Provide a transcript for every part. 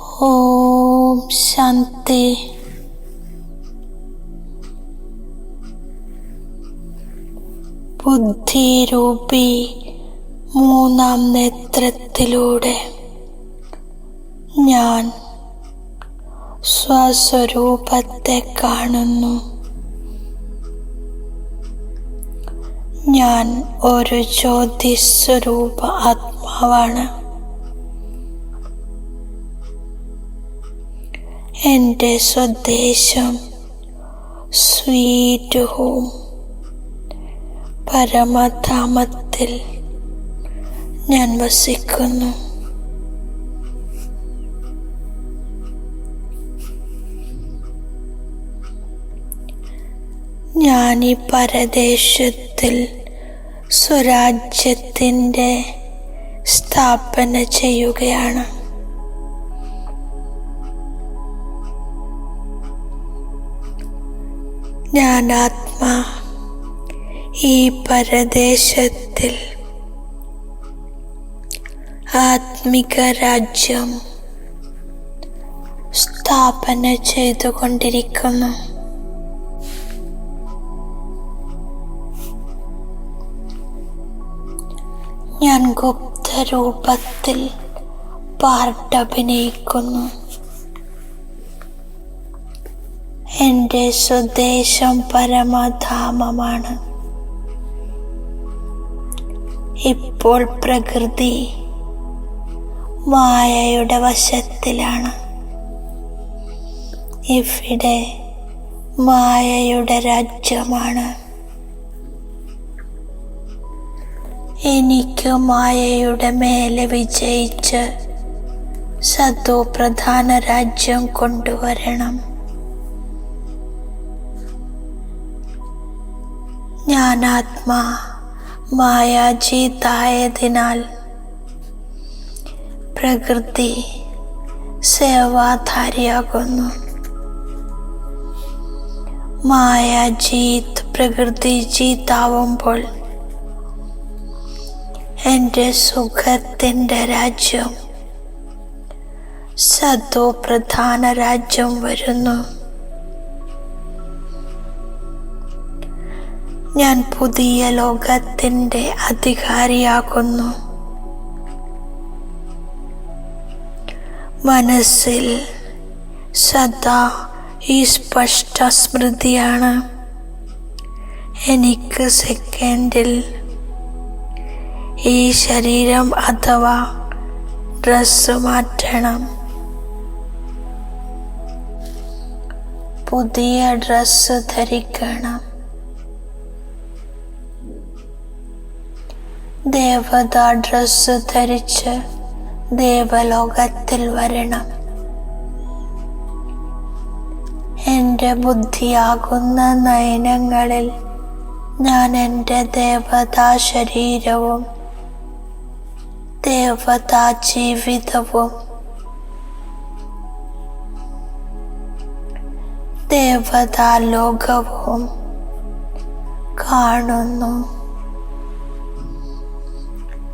ഓം ശാന്തി. ബുദ്ധിരൂപി മൂന്നാം നേത്രത്തിലൂടെ ഞാൻ സ്വസ്വരൂപത്തെ കാണുന്നു. ഞാൻ ഒരു ജ്യോതിസ്വരൂപ ആത്മാവാണ്. എന്റെ സ്വദേശം സ്വീറ്റ് ഹോം. പരമധാമത്തിൽ ഞാൻ വസിക്കുന്നു. ഞാൻ ഈ പരദേശത്തിൽ സ്വരാജ്യത്തിന്റെ സ്ഥാപന ചെയ്യുകയാണ്. ആത്മാ ഈ പരദേശത്തിൽ. ആത്മിക രാജ്യം സ്ഥാപന ചെയ്തുകൊണ്ടിരിക്കുന്നു. ഞാൻ ഗുപ്തരൂപത്തിൽ പാർട്ടഭിനയിക്കുന്നു. എന്റെ സ്വദേശം പരമധാമമാണ്. ഇപ്പോൾ പ്രകൃതി മായയുടെ വശത്തിലാണ്. ഇവിടെ മായയുടെ രാജ്യമാണ്. എനിക്ക് മായയുടെ മേലെ വിജയിച്ച് സത്തോ പ്രധാന രാജ്യം കൊണ്ടുവരണം. ആത്മാ മായാജീതായതിനാൽ പ്രകൃതി സേവാധാരിയാകുന്നു. മായാജീത് പ്രകൃതി ജീതാവുമ്പോൾ എന്റെ സുഖത്തിന്റെ രാജ്യം സദോപ്രധാന രാജ്യം വരുന്നു. ഞാൻ പുതിയ ലോകത്തിന്റെ അധികാരിയാകുന്നു. മനസ്സിൽ സദാ ഈ സ്പഷ്ട സ്മൃതിയാണ്. എനിക്ക് സെക്കൻഡിൽ ഈ ശരീരം അഥവാ ഡ്രസ്സ് മാറ്റണം. പുതിയ ഡ്രസ്സ് ധരിക്കണം. ദേവത ഡ്രസ്സ് ധരിച്ച് ദേവലോകത്തിൽ വരണം. എന്റെ ബുദ്ധിയാകുന്ന നയനങ്ങളിൽ ഞാൻ എന്റെ ദേവതാ ശരീരവും ദേവതാ ജീവിതവും ദേവതാ ലോകവും കാണുന്നു.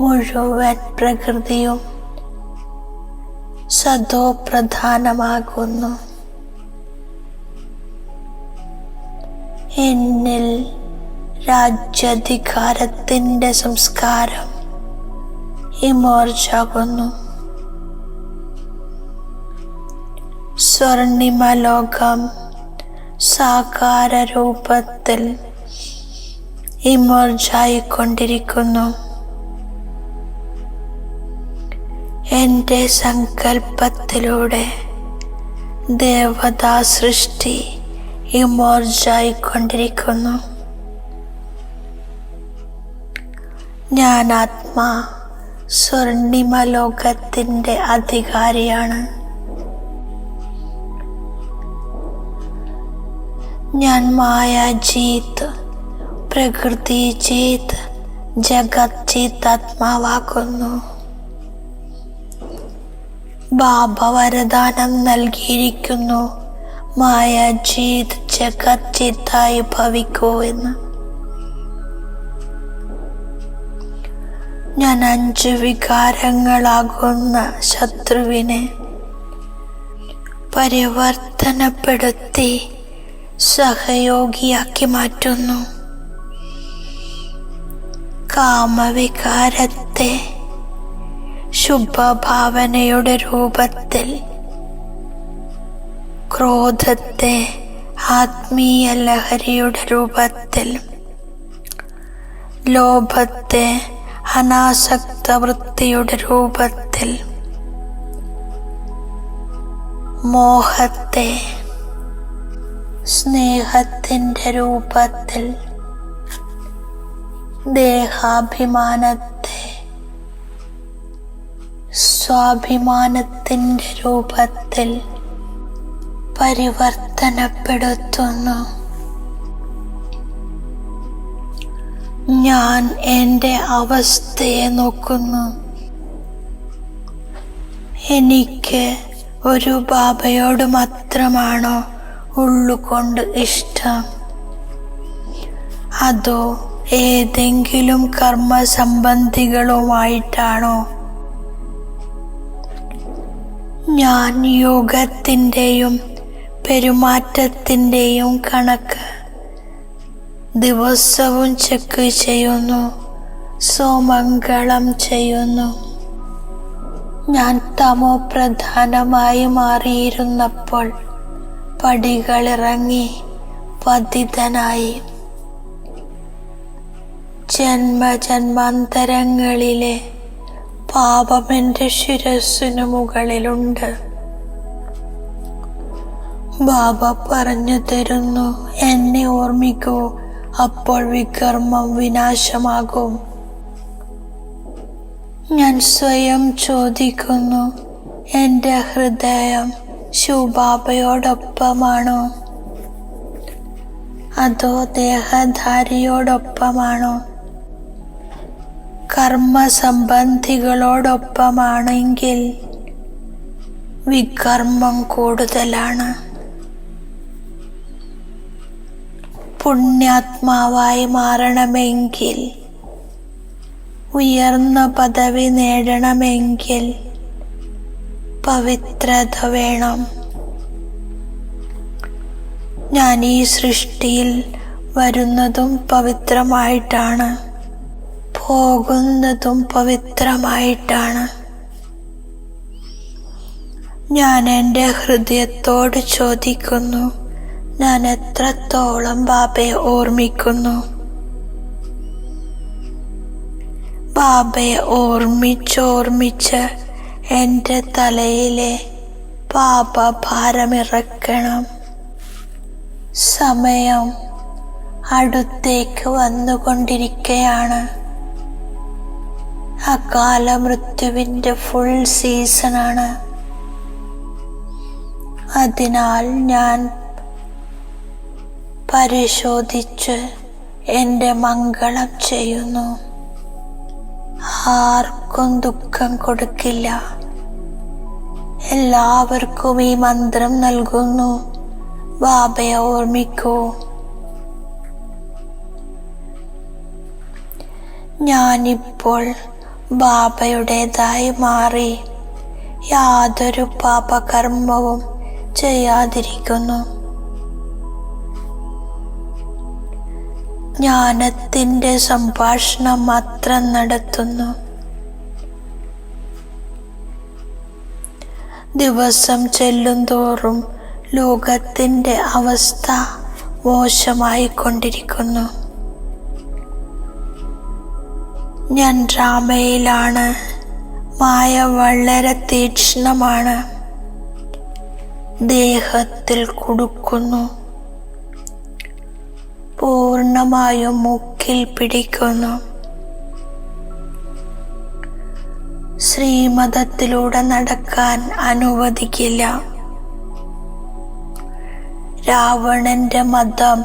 മുഴുവൻ പ്രകൃതിയും സദോ പ്രധാനമാകുന്നു എന്നിൽ രാജ്യാധികാരത്തിന്റെ സംസ്കാരം ഇമോർജാകുന്നു. സ്വർണിമ ലോകം സാകാര രൂപത്തിൽ ഇമോർജായിക്കൊണ്ടിരിക്കുന്നു. എന്റെ സങ്കല്പത്തിലൂടെ ദേവതാ സൃഷ്ടി ഇമോർജായിക്കൊണ്ടിരിക്കുന്നു. ഞാൻ ആത്മാ സ്വർണിമ ലോകത്തിന്റെ അധികാരിയാണ്. ഞാൻ മായ ജീത്ത് പ്രകൃതി ജീത്ത് ജഗത് ജീത്ത് ആത്മാവാകുന്നു ബാബ വരദാനം നൽകിയിരിക്കുന്നു. മായ ജീത് ജഗത് ചിത്തായി ഭവിക്കൂ എന്ന്. ഞാൻ അഞ്ച് വികാരങ്ങളാകുന്ന ശത്രുവിനെ പരിവർത്തനപ്പെടുത്തി സഹയോഗിയാക്കി മാറ്റുന്നു. കാമവികാരത്തെ ശുഭഭാവനയുടെ രൂപത്തിൽ ക്രോധത്തെ ആത്മീയ ലഹരിയുടെ രൂപത്തിൽ ലോഭത്തെ അനാസക്ത വൃത്തിയുടെ രൂപത്തിൽ മോഹത്തെ സ്നേഹത്തിന്റെ രൂപത്തിൽ ദേഹാഭിമാനത്തെ സ്വാഭിമാനത്തിന്റെ രൂപത്തിൽ പരിവർത്തനപ്പെടുത്തുന്നു. ഞാൻ എന്റെ അവസ്ഥയെ നോക്കുന്നു. എനിക്ക് ഒരു ബാബയോട് മാത്രമാണോ ഉള്ളുകൊണ്ട് ഇഷ്ടം? അതോ ഏതെങ്കിലും കർമ്മ സംബന്ധികളുമായിട്ടാണോ ഞാൻ യോഗത്തിന്റെയും പെരുമാറ്റത്തിന്റെയും കണക്ക് ദിവസവും ചെക്ക് ചെയ്യുന്നു സോമംഗളം ചെയ്യുന്നു. ഞാൻ തമോ പ്രധാനമായി മാറിയിരുന്നപ്പോൾ പടികളിറങ്ങി പതിതനായി. ജന്മജന്മാന്തരങ്ങളിലെ പാപം എന്റെ ശിരസ്സിനു മുകളിലുണ്ട്. ബാബ പറഞ്ഞു തരുന്നു എന്നെ ഓർമ്മിക്കൂ അപ്പോൾ വികർമ്മം വിനാശമാകും. ഞാൻ സ്വയം ചോദിക്കുന്നു എന്റെ ഹൃദയം ശുബാബയോടൊപ്പമാണോ അതോ ദേഹധാരിയോടൊപ്പമാണോ? കർമ്മ സംബന്ധികളോടൊപ്പമാണെങ്കിൽ വികർമ്മം കൂടുതലാണ്. പുണ്യാത്മാവായി മാറണമെങ്കിൽ ഉയർന്ന പദവി നേടണമെങ്കിൽ പവിത്രത വേണം. ഞാൻ ഈ സൃഷ്ടിയിൽ വരുന്നതും പവിത്രമായിട്ടാണ്. പോകുന്നതും പവിത്രമായിട്ടാണ്. ഞാൻ എന്റെ ഹൃദയത്തോട് ചോദിക്കുന്നു ഞാൻ എത്രത്തോളം ബാബയെ ഓർമ്മിക്കുന്നു? ബാബയെ ഓർമ്മിച്ചോർമ്മിച്ച് എന്റെ തലയിലെ പാപഭാരമിറക്കണം സമയം അടുത്തേക്ക് വന്നുകൊണ്ടിരിക്കുകയാണ് അകാല മൃത്യുവിന്റെ ഫുൾ സീസണാണ് അതിനാൽ ഞാൻ പരിശോധിച്ച് എന്റെ മംഗളം ചെയ്യുന്നു. ആർക്കും ദുഃഖം കൊടുക്കില്ല. എല്ലാവർക്കും ഈ മന്ത്രം നൽകുന്നു. ബാബയെ ഓർമ്മിക്കൂ. ഞാനിപ്പോൾ ബാബയുടേതായി മാറി. യാതൊരു പാപകർമ്മവും ചെയ്യാതിരിക്കുന്നു. ജ്ഞാനത്തിന്റെ സംഭാഷണം മാത്രം നടത്തുന്നു. ദിവസം ചെല്ലുന്തോറും ലോകത്തിന്റെ അവസ്ഥ മോശമായിക്കൊണ്ടിരിക്കുന്നു. ഞാൻ ഡ്രാമയിലാണ് മായ വളരെ തീക്ഷ്ണമാണ്. ദേഹത്തിൽ കുടുക്കുന്നു. പൂർണമായും മുക്കിൽ പിടിക്കുന്നു. ശ്രീമതത്തിലൂടെ നടക്കാൻ അനുവദിക്കില്ല. രാവണന്റെ മതം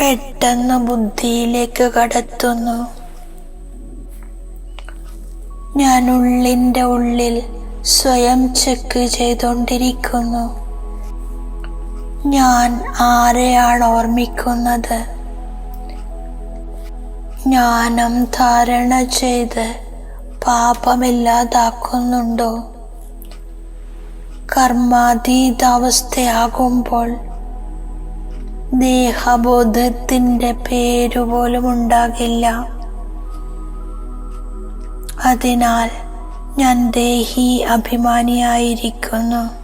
പെട്ടെന്ന് ബുദ്ധിയിലേക്ക് കടത്തുന്നു. ഞാൻ ഉള്ളിന്റെ ഉള്ളിൽ സ്വയം ചെക്ക് ചെയ്തുകൊണ്ടിരിക്കുന്നു ഞാൻ ആരെയാണ് ഓർമ്മിക്കുന്നത്? ജ്ഞാനം ധാരണ ചെയ്ത് പാപമില്ലാതാക്കുന്നുണ്ടോ? കർമാതീതാവസ്ഥയാകുമ്പോൾ ദേഹബോധത്തിന്റെ പേരുപോലും ഉണ്ടാകില്ല. അതിനാൽ ഞാൻ ദേഹി അഭിമാനിയായിരിക്കുന്നു.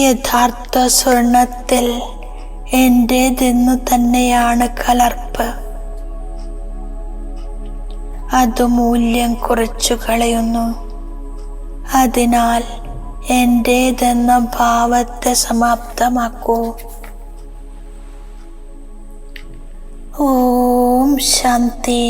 യഥാർത്ഥ സ്വർണത്തിൽ എന്റേതെന്നു തന്നെയാണ് കലർപ്പ്. അത് മൂല്യം കുറച്ചു കളയുന്നു. അതിനാൽ എന്റേതെന്ന ഭാവത്തെ സമാപ്തമാക്കൂ. ഓം ശാന്തി